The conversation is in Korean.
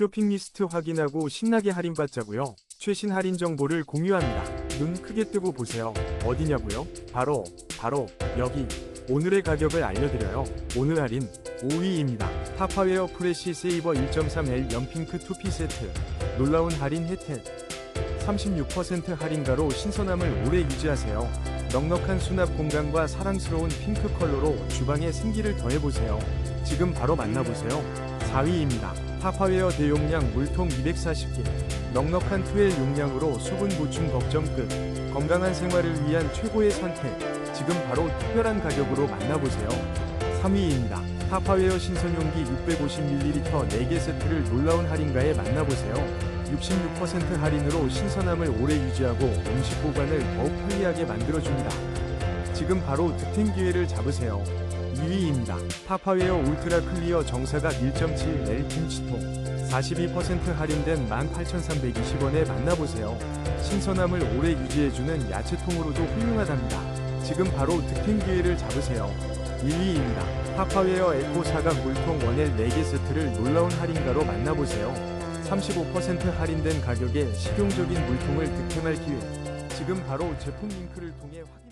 쇼핑 리스트 확인하고 신나게 할인받자고요. 최신 할인 정보를 공유합니다. 눈 크게 뜨고 보세요. 어디냐고요? 바로 바로 여기. 오늘의 가격을 알려드려요. 오늘 할인 5위입니다. 타파웨어 프레시 세이버 1.3L 연핑크 2피 세트. 놀라운 할인 혜택. 36% 할인가로 신선함을 오래 유지하세요. 넉넉한 수납 공간과 사랑스러운 핑크 컬러로 주방에 생기를 더해보세요. 지금 바로 만나보세요. 4위입니다. 타파웨어 대용량 물통 240개. 넉넉한 2L 용량으로 수분 보충 걱정 끝. 건강한 생활을 위한 최고의 선택. 지금 바로 특별한 가격으로 만나보세요. 3위입니다. 타파웨어 신선용기 650ml 4개 세트를 놀라운 할인가에 만나보세요. 66% 할인으로 신선함을 오래 유지하고 음식 보관을 더욱 편리하게 만들어줍니다. 지금 바로 득템 기회를 잡으세요. 2위입니다. 타파웨어 울트라 클리어 정사각 1.7L 김치통 42% 할인된 18,320원에 만나보세요. 신선함을 오래 유지해주는 야채통으로도 훌륭하답니다. 지금 바로 득템 기회를 잡으세요. 1위입니다. 타파웨어 에코 사각 물통 원엘 4개 세트를 놀라운 할인가로 만나보세요. 35% 할인된 가격에 실용적인 물통을 득템할 기회. 지금 바로 제품 링크를 통해 확인